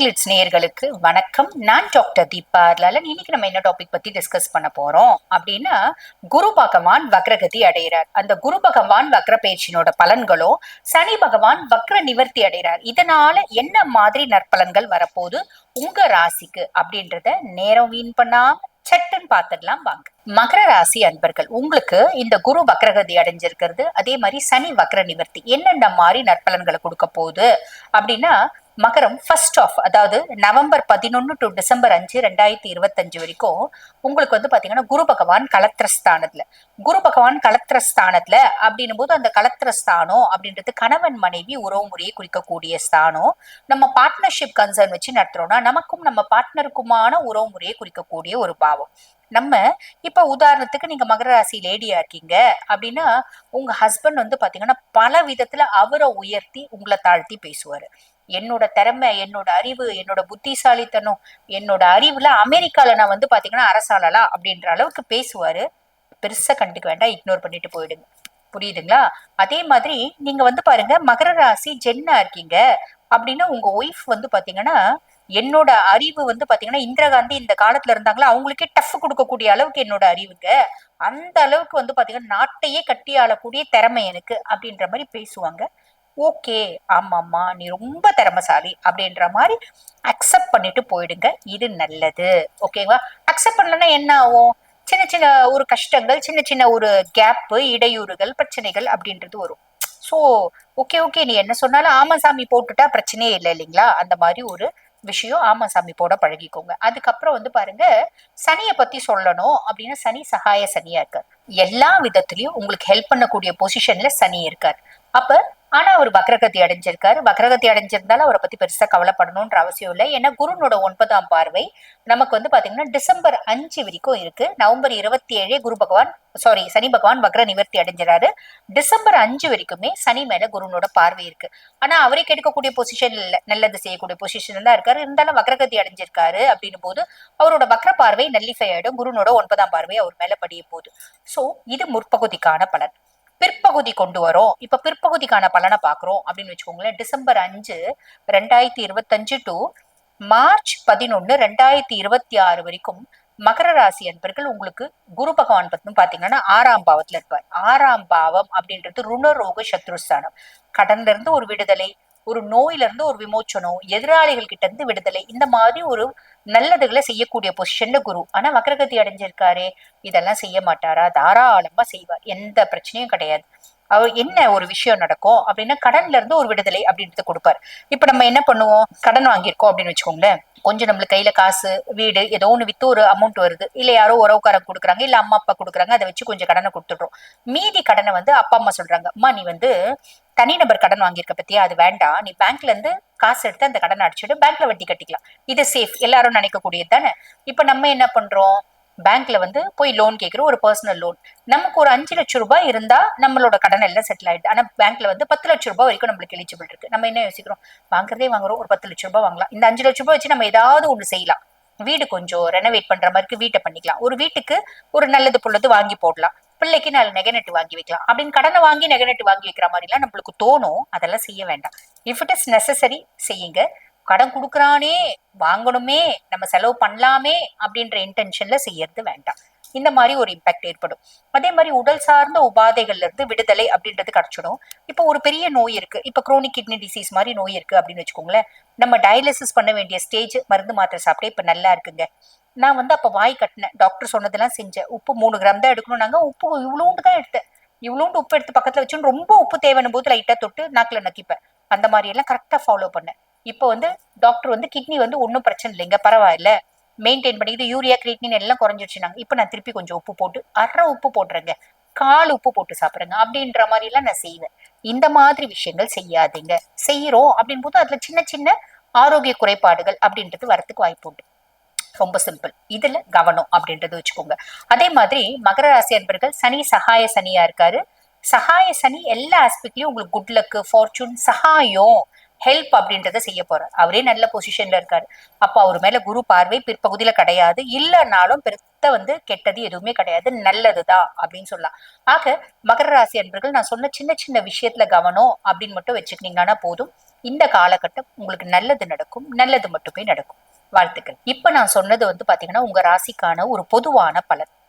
Glitz நேயர்களுக்கு வணக்கம். நான் டாக்டர் தீபா லலன் இன்னைக்கு நம்ம என்ன டாபிக் பத்தி டிஸ்கஸ் பண்ண போறோம்? அப்படின்னா குரு பகவான் வக்ரகதி அடைகிறார். அந்த குரு பகவான் வக்ர பயிற்சியினோட பலன்களோ சனி பகவான் வக்ர நிவர்த்தி அடைகிறார். இதனால என்ன மாதிரி நற்பலன்கள் வரப்போகுது? உங்க ராசிக்கு அப்படின்றத நேரம் வீண் பண்ணாம சட்டுன்னு பார்த்துடலாம் வாங்க. மகர ராசி அன்பர்கள் உங்களுக்கு இந்த குரு வக்ரகதி அடைஞ்சிருக்கிறது அதே மாதிரி சனி வக்ர நிவர்த்தி. என்னென்ன மாதிரி நற்பலன்களை கொடுக்க போகுது? அப்படின்னா மகரம் ஃபர்ஸ்ட் ஆஃப் அதாவது நவம்பர் பதினொன்னு டு டிசம்பர் அஞ்சு ரெண்டாயிரத்தி இருபத்தஞ்சு வரைக்கும் உங்களுக்கு வந்து பார்த்தீங்கன்னா குரு பகவான் கலத்திரஸ்தானத்தில். குரு பகவான் கலத்திரஸ்தானத்தில் அப்படின்னும் போது அந்த கலத்திரஸ்தானம் அப்படின்றது கணவன் மனைவி உறவு முறையை குறிக்கக்கூடிய ஸ்தானம். நம்ம பார்ட்னர்ஷிப் கன்சர்ன் வச்சு நடத்துறோம்னா நமக்கும் நம்ம பார்ட்னருக்குமான உறவு முறையை குறிக்கக்கூடிய ஒரு பாவம். நம்ம இப்ப உதாரணத்துக்கு நீங்க மகர ராசி லேடியா இருக்கீங்க அப்படின்னா உங்க ஹஸ்பண்ட் வந்து பாத்தீங்கன்னா பல விதத்துல அவரை உயர்த்தி உங்களை தாழ்த்தி பேசுவாரு. என்னோட திறமை என்னோட அறிவு என்னோட புத்திசாலித்தனம் என்னோட அறிவுல அமெரிக்கால நான் வந்து பாத்தீங்கன்னா அரசாளலாம் அப்படின்ற அளவுக்கு பேசுவாரு. பெருசா கண்டுக்க வேண்டாம் இக்னோர் பண்ணிட்டு போயிடுங்க. புரியுதுங்களா? அதே மாதிரி நீங்க வந்து பாருங்க மகர ராசி ஜென்னா இருக்கீங்க அப்படின்னா உங்க ஒய்ஃப் வந்து பாத்தீங்கன்னா என்னோட அறிவு வந்து பாத்தீங்கன்னா இந்திரா காந்தி இந்த காலத்துல இருந்தாங்களா அவங்களுக்கே டஃப் கொடுக்கக்கூடிய அளவுக்கு என்னோட அறிவுங்க. அந்த அளவுக்கு வந்து பாத்தீங்கன்னா நாட்டையே கட்டி ஆளக்கூடிய திறமை எனக்கு அப்படின்ற மாதிரி பேசுவாங்க. ஓகே ஆமாம்மா நீ ரொம்ப திறமசாலி அப்படின்ற மாதிரி அக்செப்ட் பண்ணிட்டு போயிடுங்க. இது நல்லது. ஓகேவா அக்செப்ட் பண்ணலன்னா என்ன ஆகும்? சின்ன சின்ன ஒரு கஷ்டங்கள் சின்ன சின்ன ஒரு கேப்பு இடையூறுகள் பிரச்சனைகள் அப்படின்றது வரும். ஸோ ஓகே ஓகே நீ என்ன சொன்னாலும் ஆமா சாமி போட்டுட்டா பிரச்சனையே இல்லை இல்லைங்களா? அந்த மாதிரி ஒரு விஷயம் ஆமா சாமி போட பழகிக்கோங்க. அதுக்கப்புறம் வந்து பாருங்க சனியை பத்தி சொல்லணும் அப்படின்னா சனி சகாய சனியா இருக்கார். எல்லா விதத்திலயும் உங்களுக்கு ஹெல்ப் பண்ணக்கூடிய பொசிஷன்ல சனி இருக்கார். அப்ப ஆனா அவர் வக்ரகதி அடைஞ்சிருக்காரு. வக்ரகதி அடைஞ்சிருந்தாலும் அவரை பத்தி பெருசா கவலைப்படணும்ன்ற அவசியம் இல்லை. ஏன்னா குருனோட ஒன்பதாம் பார்வை நமக்கு வந்து பாத்தீங்கன்னா டிசம்பர் அஞ்சு வரைக்கும் இருக்கு. நவம்பர் இருபத்தி ஏழே குரு பகவான் சாரி சனி பகவான் வக்ர நிவர்த்தி அடைஞ்சிறாரு. டிசம்பர் அஞ்சு வரைக்குமே சனி மேல குருனோட பார்வை இருக்கு. ஆனா அவரே கெடுக்கக்கூடிய பொசிஷன் இல்ல. நல்லது செய்யக்கூடிய பொசிஷன்ல தான் இருக்காரு. இருந்தாலும் வக்ரகதி அடைஞ்சிருக்காரு அப்படின்னும் போது அவரோட வக்ர பார்வை நல்லிஃபை ஆயிடும். குருனோட ஒன்பதாம் பார்வை அவர் மேல படிய போகுது சோ இது முற்பகுதிக்கான பலன். பிற்பகுதி கொண்டு வரோம். இப்ப பிற்பகுதிக்கான பலனை பாக்குறோம் அப்படின்னு வச்சுக்கோங்களேன். டிசம்பர் அஞ்சு ரெண்டாயிரத்தி இருபத்தஞ்சு டு மார்ச் பதினொன்னு ரெண்டாயிரத்தி இருபத்தி ஆறு வரைக்கும் மகர ராசி அன்பர்கள் உங்களுக்கு குரு பகவான் பத்தினும் பாத்தீங்கன்னா ஆறாம் பாவத்துல இருப்பார். ஆறாம் பாவம் அப்படின்றது ருணரோக சத்ருஸ்தானம். கடன்ல இருந்து ஒரு விடுதலை ஒரு நோயில இருந்து ஒரு விமோச்சனம் எதிராளிகள் கிட்ட இருந்து விடுதலை இந்த மாதிரி ஒரு நல்லதுகளை செய்யக்கூடிய பொசிஷன்ல குரு. ஆனா வக்ரகதி அடைஞ்சிருக்காரு இதெல்லாம் செய்ய மாட்டாரா? தாராளமா செய்வார். எந்த பிரச்சனையும் கிடையாது. அவர் என்ன ஒரு விஷயம் நடக்கும் அப்படின்னா கடன்ல இருந்து ஒரு விடுதலை அப்படின்றது கொடுப்பாரு. இப்ப நம்ம என்ன பண்ணுவோம்? கடன் வாங்கியிருக்கோம் அப்படின்னு வச்சுக்கோங்களேன். கொஞ்சம் நம்மளுக்கு கையில காசு வீடு ஏதோ ஒண்ணு வித்து ஒரு அமௌண்ட் வருது. இல்ல யாரோ உறவுக்காரங்க கொடுக்குறாங்க இல்ல அம்மா அப்பா கொடுக்குறாங்க அதை வச்சு கொஞ்சம் கடனை கொடுத்துடுறோம். மீதி கடனை வந்து அப்பா அம்மா சொல்றாங்க அம்மா நீ வந்து தனிநபர் கடன் வாங்கியிருக்க பத்தியா? அது வேண்டாம். நீ பேங்க்ல இருந்து காசு எடுத்து அந்த கடனை அடிச்சுட்டு பேங்க்ல வட்டி கட்டிக்கலாம். இது சேஃப் எல்லாரும் நினைக்கக்கூடியது தானே? இப்ப நம்ம என்ன பண்றோம்? பேங்க்ல வந்து போய் லோன் கேட்குறோம் ஒரு பர்சனல் லோன் நமக்கு ஒரு அஞ்சு லட்சம் ரூபாய் இருந்தா நம்மளோட கடன் எல்லாம் செட்டில் ஆயிடுது. ஆனா பேங்க்ல வந்து பத்து லட்சம் ரூபாய் வரைக்கும் நம்மளுக்கு எலிஜிபிள் இருக்கு. நம்ம என்ன யோசிக்கிறோம்? வாங்குறதே வாங்குறோம் ஒரு பத்து லட்சம் ரூபாய் வாங்கலாம். இந்த அஞ்சு லட்சம் ரூபாய் வச்சு நம்ம ஏதாவது ஒன்று செய்யலாம். வீடு கொஞ்சம் ரெனோவேட் பண்ற மாதிரி வீட்டை பண்ணிக்கலாம். ஒரு வீட்டுக்கு ஒரு நல்லது புள்ளது வாங்கி போடலாம். பிள்ளைக்கு நாலு நெகனெட் வாங்கி வைக்கலாம். அப்படின்னு கடனை வாங்கி நெகனெட் வாங்கி வைக்கிற மாதிரிலாம் நம்மளுக்கு தோணும். அதெல்லாம் செய்ய வேண்டாம். இஃப் இட் இஸ் நெசசரி செய்யுங்க. கடன் கொடுக்குறானே வாங்கணுமே நம்ம செலவு பண்ணலாமே அப்படின்ற இன்டென்ஷன்ல செய்யறது வேண்டாம். இந்த மாதிரி ஒரு இம்பாக்ட் ஏற்படும். அதே மாதிரி உடல் சார்ந்த உபாதைகள்ல இருந்து விடுதலை அப்படின்றது கிடைச்சிடும். இப்போ ஒரு பெரிய நோய் இருக்கு. இப்போ குரோனிக் கிட்னி டிசீஸ் மாதிரி நோய் இருக்கு அப்படின்னு வச்சுக்கோங்களேன். நம்ம டயாலிசிஸ் பண்ண வேண்டிய ஸ்டேஜ் மருந்து மாத்திரை சாப்பிட்டே இப்போ நல்லா இருக்குங்க. நான் வந்து அப்போ வாய் கட்டினேன். டாக்டர் சொன்னதெல்லாம் செஞ்சேன். உப்பு மூணு கிராம் தான் எடுக்கணும்னாங்க உப்பு இவ்வளோண்டு தான் எடுத்தேன். இவ்வளோண்டு உப்பு எடுத்து பக்கத்தில் வச்சு ரொம்ப உப்பு தேவைன்னு போது லைட்டாக தொட்டு நாக்கில் நக்கிப்பேன். அந்த மாதிரி எல்லாம் கரெக்டாக ஃபாலோ பண்ணேன். இப்போ வந்து டாக்டர் வந்து கிட்னி வந்து ஒன்றும் பிரச்சனை இல்லைங்க பரவாயில்ல. மெயின்டைன் பண்ணிக்கிட்டு யூரியா கிரீட்னின் எல்லாம் குறைஞ்சிருச்சுனாங்க இப்போ நான் திருப்பி கொஞ்சம் உப்பு போட்டு அரை உப்பு போட்டுறேங்க கால் உப்பு போட்டு சாப்பிடுறேங்க அப்படின்ற மாதிரி எல்லாம் நான் செய்வேன். இந்த மாதிரி விஷயங்கள் செய்யாதீங்க. செய்யறோம் அப்படின் போது அதுல சின்ன சின்ன ஆரோக்கிய குறைபாடுகள் அப்படின்றது வரத்துக்கு வாய்ப்பு உண்டு. ரொம்ப சிம்பிள் இதுல கவனம் அப்படின்றது வச்சுக்கோங்க. அதே மாதிரி மகர ராசி அன்பர்கள் சனி சகாய சனியா இருக்காரு. சகாய சனி எல்லா ஆஸ்பெக்ட்லயும் உங்களுக்கு குட் லக்கு ஃபார்ச்சூன் சகாயம். ஹெல்ப் அப்படின்றத செய்ய போறார். அவரே நல்ல பொசிஷன்ல இருக்காரு. அப்போ அவர் மேல குரு பார்வை பிற்பகுதியில கிடையாது. இல்லைனாலும் பெருத்த வந்து கெட்டது எதுவுமே கிடையாது. நல்லதுதான் அப்படின்னு சொல்லலாம். ஆக மகர ராசி அன்பர்கள் நான் சொன்ன சின்ன சின்ன விஷயத்துல கவனம் அப்படின்னு மட்டும் வச்சுக்கிட்டீங்கன்னா போதும். இந்த காலகட்டம் உங்களுக்கு நல்லது நடக்கும். நல்லது மட்டுமே நடக்கும். வாழ்த்துக்கள். இப்ப நான் சொன்னது வந்து பாத்தீங்கன்னா உங்க ராசிக்கான ஒரு பொதுவான பலன்.